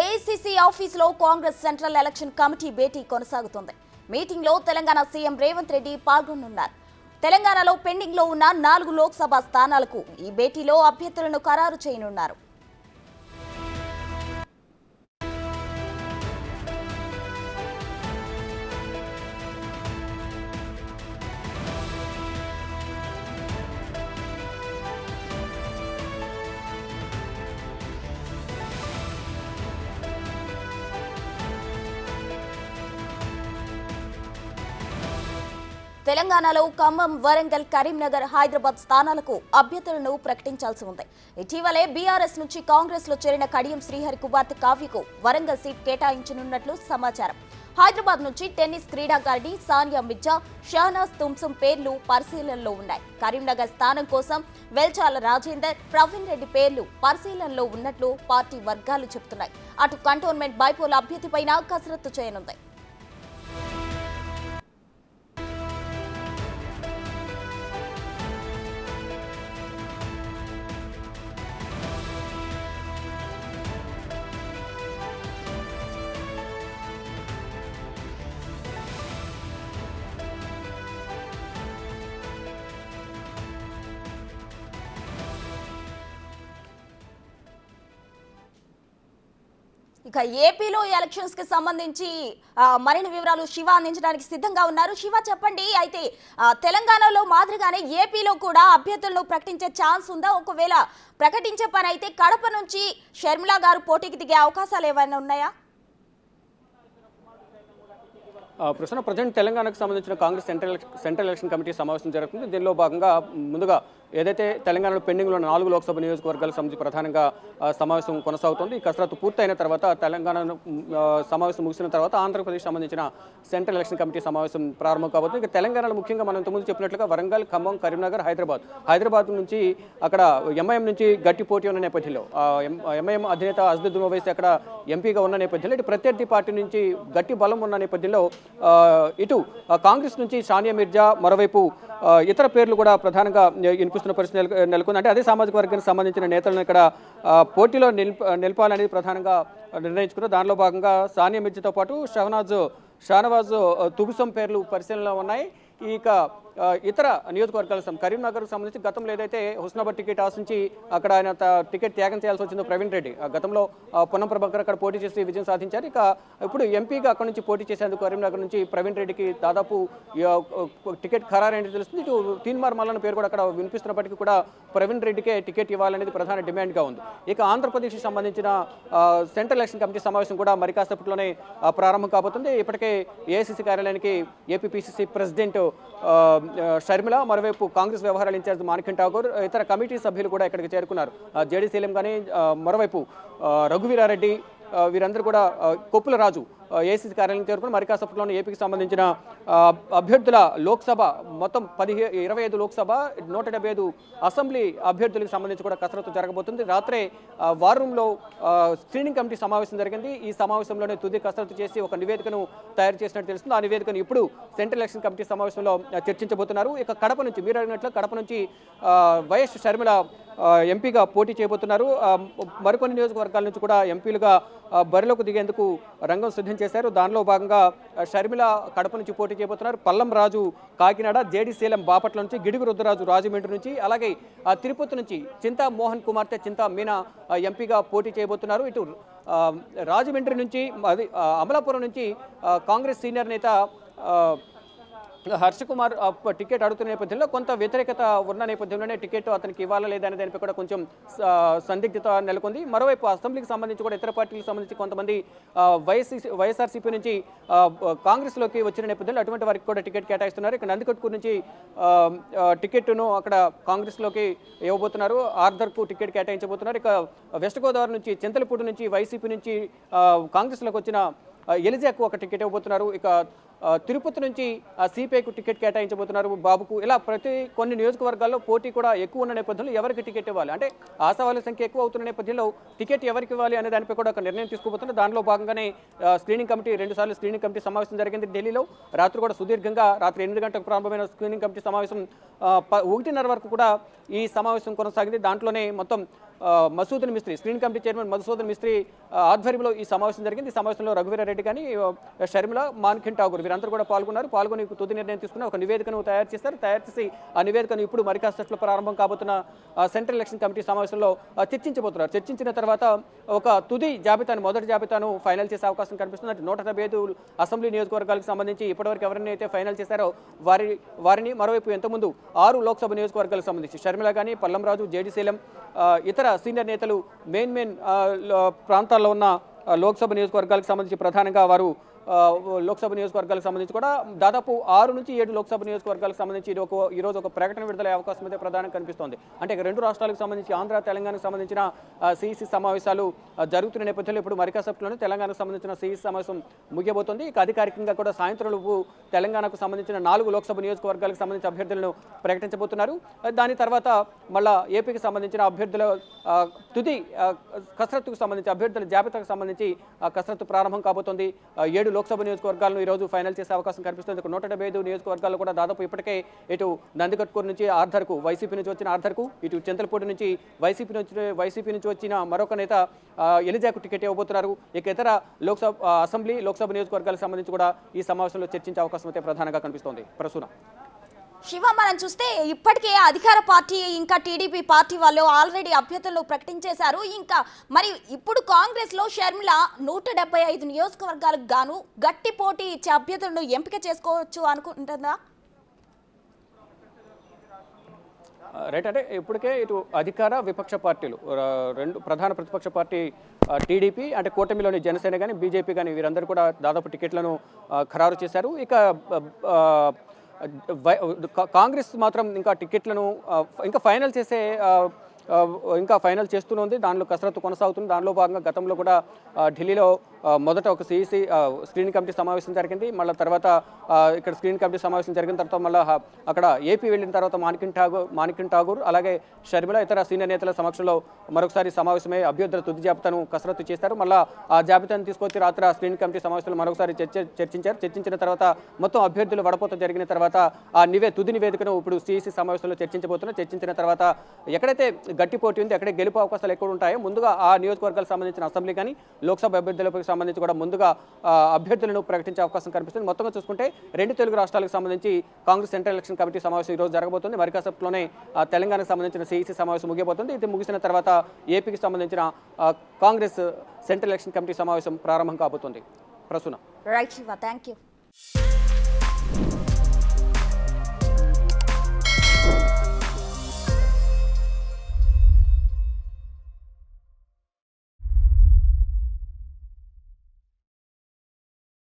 AICC ఆఫీసులో Congress central election committee భేటీ కొనసాగుతోంది. మీటింగ్లో తెలంగాణ సీఎం రేవంత్ రెడ్డి పాల్గొనున్నారు. తెలంగాణలో పెండింగ్లో ఉన్న నాలుగు లోక్సభ స్థానాలకు ఈ భేటీలో అభ్యర్థులను ఖరారు చేయనున్నారు. తెలంగాణలో ఖమ్మం వరంగల్ కరీంనగర్ హైదరాబాద్ స్థానాలకు అభ్యర్థులను ప్రకటించాల్సి ఉంది. ఇటీవలే బీఆర్ఎస్ నుంచి కాంగ్రెస్లో చేరిన కడియం శ్రీహరి కుమార్తె కావ్యకు వరంగల్ సీట్ కేటాయించనున్నట్లు సమాచారం. హైదరాబాద్ నుంచి టెన్నిస్ క్రీడాకారిణి సానియా మిర్జా షహనాజ్ తుమ్సుం పేర్లు పరిశీలనలో ఉన్నాయి. కరీంనగర్ స్థానం కోసం వెల్చాల రాజేందర్ ప్రవీణ్ రెడ్డి పేర్లు పరిశీలనలో ఉన్నట్లు పార్టీ వర్గాలు చెబుతున్నాయి. అటు కంటోన్మెంట్ బైపోల్ అభ్యర్థిపైన కసరత్తు చేయనుంది. ఇక ఏపీలో ఎలక్షన్స్కి సంబంధించి మరిన్ని వివరాలు శివ అందించడానికి సిద్ధంగా ఉన్నారు. శివ చెప్పండి. అయితే తెలంగాణలో మాదిరిగానే ఏపీలో కూడా అభ్యర్థులను ప్రకటించే ఛాన్స్ ఉందా? ఒకవేళ ప్రకటించే పని అయితే కడప నుంచి షర్మిల గారు పోటీకి దిగే అవకాశాలు ఏమైనా ఉన్నాయా? ఆ, ప్రస్తుతం ప్రజెంట్ తెలంగాణకు సంబంధించిన Congress central central election committee సమావేశం జరుగుతుంది. దీనిలో భాగంగా ముందుగా ఏదైతే తెలంగాణలో పెండింగ్లో ఉన్న నాలుగు లోక్సభ నియోజకవర్గాలకు సంబంధించి ప్రధానంగా సమావేశం కొనసాగుతుంది. ఈ కసరత్తు పూర్తయిన తర్వాత తెలంగాణ సమావేశం ముగిసిన తర్వాత ఆంధ్రప్రదేశ్ సంబంధించిన సెంట్రల్ ఎలక్షన్ కమిటీ సమావేశం ప్రారంభం కాబోతుంది. ఇక తెలంగాణలో ముఖ్యంగా మనం ఇంతకుముందు చెప్పినట్లుగా వరంగల్ ఖమ్మం కరీంనగర్ హైదరాబాద్. హైదరాబాద్ నుంచి అక్కడ ఎంఐఎం నుంచి గట్టి పోటీ ఉన్న నేపథ్యంలో ఎంఐఎం అధినేత అజ్దుద్దీన్ ఓవైసీ అక్కడ ఎంపీగా ఉన్న నేపథ్యంలో ఇటు ప్రత్యర్థి పార్టీ నుంచి గట్టి బలం ఉన్న నేపథ్యంలో ఇటు కాంగ్రెస్ నుంచి సానియా మిర్జా మరోవైపు ఇతర పేర్లు కూడా ప్రధానంగా చూస్తున్న పరిస్థితి నెలకొంది. అంటే అదే సామాజిక వర్గానికి సంబంధించిన నేతలను ఇక్కడ పోటీలో నిల్ప నిలపాలనేది ప్రధానంగా నిర్ణయించుకున్నారు దానిలో భాగంగా సానియా మిర్జీతో పాటు షహనాజ్ షానవాజ్ తుగుసం పేర్లు పరిశీలనలో ఉన్నాయి. ఇక ఇతర నియోజకవర్గాలకు సం- కరీంనగర్కు సంబంధించి గతంలో ఏదైతే హుస్నాబాద్ టికెట్ ఆశించి అక్కడ ఆయన త- టికెట్ త్యాగం చేయాల్సి వచ్చిందో ప్రవీణ్ రెడ్డి గతంలో పొన్నం ప్రభాకర్ అక్కడ పోటీ చేసి విజయం సాధించారు. ఇక ఇప్పుడు ఎంపీగా అక్కడ నుంచి పోటీ చేసేందుకు కరీంనగర్ నుంచి ప్రవీణ్ రెడ్డికి దాదాపు టికెట్ ఖరారైనది తెలుస్తుంది. ఇటు తీన్మార్ మల్లన్న పేరు కూడా అక్కడ వినిపిస్తున్నప్పటికీ కూడా ప్రవీణ్ రెడ్డికే టికెట్ ఇవ్వాలనేది ప్రధాన డిమాండ్గా ఉంది. ఇక ఆంధ్రప్రదేశ్కి సంబంధించిన సెంట్రల్ ఎలక్షన్ కమిటీ సమావేశం కూడా మరి కాసేపట్లోనే ప్రారంభం కాబోతుంది. ఇప్పటికే ఏఐసిసి కార్యాలయానికి ఏపీపీసీసీ ప్రెసిడెంట్ షర్మిల మరోవైపు కాంగ్రెస్ వ్యవహారాల ఇన్ఛార్జ్ మాణిక్యం ఠాగూర్ ఇతర కమిటీ సభ్యులు కూడా ఇక్కడికి చేరుకున్నారు. జేడీ సీఎం కానీ మరోవైపు రఘువీరారెడ్డి వీరందరూ కూడా కొప్పుల రాజు ఏసీసీ కార్యాలయం చేరుకుని మరి కాసేపట్లోనే ఏపీకి సంబంధించిన అభ్యర్థుల లోక్సభ మొత్తం పదిహే ఇరవై ఐదు లోక్సభ నూట డెబ్బై ఐదు అసెంబ్లీ అభ్యర్థులకు సంబంధించి కూడా కసరత్తు జరగబోతుంది. రాత్రే వార్ రూమ్లో స్క్రీనింగ్ కమిటీ సమావేశం జరిగింది. ఈ సమావేశంలోనే తుది కసరత్తు చేసి ఒక నివేదికను తయారు చేసినట్టు తెలుస్తుంది. ఆ నివేదికను ఇప్పుడు సెంట్రల్ ఎలక్షన్ కమిటీ సమావేశంలో చర్చించబోతున్నారు. ఇక కడప నుంచి మీరు అడిగినట్లు కడప నుంచి వైఎస్ షర్మిల ఎంపీగా పోటీ చేయబోతున్నారు. మరికొన్ని నియోజకవర్గాల నుంచి కూడా ఎంపీలుగా బరిలోకి దిగేందుకు రంగం సిద్ధం చేశారు. దానిలో భాగంగా షర్మిల కడప నుంచి పోటీ చేయబోతున్నారు. పల్లం రాజు కాకినాడ జేడీసీఎం బాపట్ల నుంచి గిడుగు రుద్రరాజు రాజమండ్రి నుంచి అలాగే ఆ, తిరుపతి నుంచి చింతా మోహన్ కుమార్తె చింతా మీనా ఎంపీగా పోటీ చేయబోతున్నారు. ఇటు రాజమండ్రి నుంచి అది అమలాపురం నుంచి కాంగ్రెస్ సీనియర్ నేత హర్ష కుమార్ టికెట్ అడుగుతున్న నేపథ్యంలో కొంత వ్యతిరేకత ఉన్న నేపథ్యంలోనే టికెట్ అతనికి ఇవ్వాలా లేదా అనే దానిపై కూడా కొంచెం సందిగ్ధత నెలకొంది. మరోవైపు అసెంబ్లీకి సంబంధించి కూడా ఇతర పార్టీలకు సంబంధించి కొంతమంది వైఎస్సీ వైఎస్ఆర్సీపీ నుంచి కాంగ్రెస్లోకి వచ్చిన నేపథ్యంలో అటువంటి వారికి కూడా టికెట్ కేటాయిస్తున్నారు. ఇక్కడ నందికొట్కూరు నుంచి టికెట్ను అక్కడ కాంగ్రెస్లోకి ఇవ్వబోతున్నారు. ఆర్దర్కు టికెట్ కేటాయించబోతున్నారు. ఇక వెస్ట్ గోదావరి నుంచి చింతలపూడి నుంచి వైసీపీ నుంచి కాంగ్రెస్లోకి వచ్చిన ఎలిజాకు ఒక టికెట్ ఇవ్వబోతున్నారు. ఇక తిరుపతి నుంచి సిపిఐకు టికెట్ కేటాయించబోతున్నారు. బాబుకు ఇలా ప్రతి కొన్ని నియోజకవర్గాల్లో పోటీ కూడా ఎక్కువ ఉన్న నేపథ్యంలో ఎవరికి టికెట్ ఇవ్వాలి? అంటే ఆశావాళ్ళ సంఖ్య ఎక్కువ అవుతున్న నేపథ్యంలో టికెట్ ఎవరికి ఇవ్వాలి అనే దానిపై కూడా ఒక నిర్ణయం తీసుకోబోతున్నారు. దానిలో భాగంగానే స్క్రీనింగ్ కమిటీ రెండు సార్లు స్క్రీనింగ్ కమిటీ సమావేశం జరిగింది ఢిల్లీలో. రాత్రి కూడా సుదీర్ఘంగా రాత్రి ఎనిమిది గంటలకు ప్రారంభమైన స్క్రీనింగ్ కమిటీ సమావేశం ఒకటిన్నర వరకు కూడా ఈ సమావేశం కొనసాగింది. దాంట్లోనే మొత్తం Masudan Mistry screen committee chairman Madhusudan Mistry ఆధ్వర్యంలో ఈ సమావేశం జరిగింది. ఈ సమావేశంలో రఘువీరారెడ్డి కానీ షర్మిల మాన్ఖిన్ ఠాగూర్ వీరందరూ కూడా పాల్గొన్నారు. పాల్గొని తుది నిర్ణయం తీసుకుని ఒక నివేదికను తయారు చేస్తారు తయారు చేసి ఆ నివేదికను ఇప్పుడు మరి ప్రారంభం కాబోతున్న సెంట్రల్ ఎలక్షన్ కమిటీ సమావేశంలో చర్చించబోతున్నారు. చర్చించిన తర్వాత ఒక తుది జాబితాను మొదటి జాబితాను ఫైనల్ చేసే అవకాశం కనిపిస్తుంది. అంటే నూట డెబ్బై ఐదు అసెంబ్లీ నియోజకవర్గాలకు సంబంధించి ఇప్పటివరకు ఎవరిని అయితే ఫైనల్ చేశారో వారి వారిని మరోవైపు ఎంతమంది ఆరు లోక్సభ నియోజకవర్గాలకు సంబంధించి షర్మిల కానీ పల్లంరాజు జేడీసీలం ఇతర సీనియర్ నేతలు మెయిన్ మెయిన్ ప్రాంతాల్లో ఉన్న లోక్సభ నియోజకవర్గాలకు సంబంధించి ప్రధానంగా వారు లోక్సభ నియోజకవర్గాలకు సంబంధించి కూడా దాదాపు ఆరు నుంచి ఏడు లోక్సభ నియోజకవర్గాలకు సంబంధించి ఇది ఒక ఈ రోజు ఒక ప్రకటన విడుదలయ్యే అవకాశం అయితే ప్రధానంగా కనిపిస్తోంది. అంటే రెండు రాష్ట్రాలకు సంబంధించి ఆంధ్ర తెలంగాణకు సంబంధించిన సిఈసి సమావేశాలు జరుగుతున్న నేపథ్యంలో ఇప్పుడు మరికాసప్లోనే తెలంగాణకు సంబంధించిన సిఈసి సమావేశం ముగియబోతోంది. ఇక అధికారికంగా కూడా సాయంత్రం లోపు తెలంగాణకు సంబంధించిన నాలుగు లోక్సభ నియోజకవర్గాలకు సంబంధించిన అభ్యర్థులను ప్రకటించబోతున్నారు. దాని తర్వాత మళ్ళా ఏపీకి సంబంధించిన అభ్యర్థుల తుది కసరత్తుకు సంబంధించి అభ్యర్థుల జాబితాకు సంబంధించి కసరత్తు ప్రారంభం కాబోతోంది. ఏడు ఏడు లోక్సభ నియోజకవర్గాలను ఈ రోజు ఫైనల్ చేసే అవకాశం కనిపిస్తుంది ఒక నూట డెబ్బై ఐదు నియోజకవర్గాలు కూడా దాదాపు ఇప్పటికే ఇటు నందికట్కూరు నుంచి ఆర్ధర్కు వైసీపీ నుంచి వచ్చిన ఆర్ధర్కు ఇటు చింతలపూడి నుంచి వైసీపీ నుంచి వైసీపీ నుంచి వచ్చిన మరొక నేత ఎలిజాకు టికెట్ ఇవ్వబోతున్నారు ఇక ఇతర లోక్సభ అసెంబ్లీ లోక్సభ నియోజకవర్గాలకు సంబంధించి కూడా ఈ సమావేశంలో చర్చించే అవకాశం అయితే ప్రధానంగా కనిపిస్తోంది. ప్రస్తుతం శివ మనం చూస్తే ఇప్పటికే అధికార పార్టీ ఇంకా టీడీపీ పార్టీ వాళ్ళు ఆల్రెడీ అభ్యర్థులు ప్రకటించేశారు. ఇంకా మరి ఇప్పుడు కాంగ్రెస్లో షర్మిల నూట డెబ్బై ఐదు నియోజకవర్గాలకు గాను గట్టి పోటీ ఇచ్చే అభ్యర్థులను ఎంపిక చేసుకోవచ్చు అనుకుంటుందా రైట్. అంటే ఇప్పటికే ఇటు అధికార విపక్ష పార్టీలు రెండు ప్రధాన ప్రతిపక్ష పార్టీ టీడీపీ అంటే కూటమిలోని జనసేన కానీ బీజేపీ కానీ వీరందరూ కూడా దాదాపు టికెట్లను ఖరారు చేశారు. ఇక కాంగ్రెస్ మాత్రం ఇంకా టికెట్లను ఇంకా ఫైనల్ చేసే ఇంకా ఫైనల్ చేస్తూనే ఉంది. దానిలో కసరత్తు కొనసాగుతుంది. దానిలో భాగంగా గతంలో కూడా ఢిల్లీలో మొదట ఒక సిఈసి స్క్రీనింగ్ కమిటీ సమావేశం జరిగింది. మళ్ళీ తర్వాత ఇక్కడ స్క్రీనింగ్ కమిటీ సమావేశం జరిగిన తర్వాత మళ్ళీ అక్కడ ఏపీ వెళ్ళిన తర్వాత మాణికిన్ ఠాగూర్ మాణికిన్ ఠాగూర్ అలాగే షర్మిల ఇతర సీనియర్ నేతల సమక్షంలో మరొకసారి సమావేశమై అభ్యర్థుల తుది జాబితాను కసరత్తు చేస్తారు మళ్ళీ ఆ జాబితాను తీసుకొచ్చి రాత్రి స్క్రీనింగ్ కమిటీ సమావేశంలో మరొకసారి చర్చ చర్చించారు. చర్చించిన తర్వాత మొత్తం అభ్యర్థులు వడపోత జరిగిన తర్వాత ఆ నివే తుది నివేదికను ఇప్పుడు సిఈసి సమావేశంలో చర్చించబోతున్నారు చర్చించిన తర్వాత ఎక్కడైతే గట్టి పోటీ ఉంది ఎక్కడ గెలుపు అవకాశాలు ఎక్కువ ఉంటాయో ముందుగా ఆ నియోజకవర్గాలకు సంబంధించిన అసెంబ్లీ కానీ లోక్సభ అభ్యర్థులపై సంబంధించి కూడా ముందుగా అభ్యర్థులను ప్రకటించే అవకాశం కనిపిస్తుంది. మొత్తంగా చూసుకుంటే రెండు తెలుగు రాష్ట్రాలకు సంబంధించి కాంగ్రెస్ సెంట్రల్ ఎలక్షన్ కమిటీ సమావేశం ఈ రోజు జరగబోతుంది. మరి కాసేపులోనే తెలంగాణకు సంబంధించిన సిఈసి సమావేశం ముగియబోతుంది. ఇది ముగిసిన తర్వాత ఏపీకి సంబంధించిన కాంగ్రెస్ సెంట్రల్ ఎలక్షన్ కమిటీ సమావేశం ప్రారంభం కాబోతుంది. Prasuna. Right Shiva thank you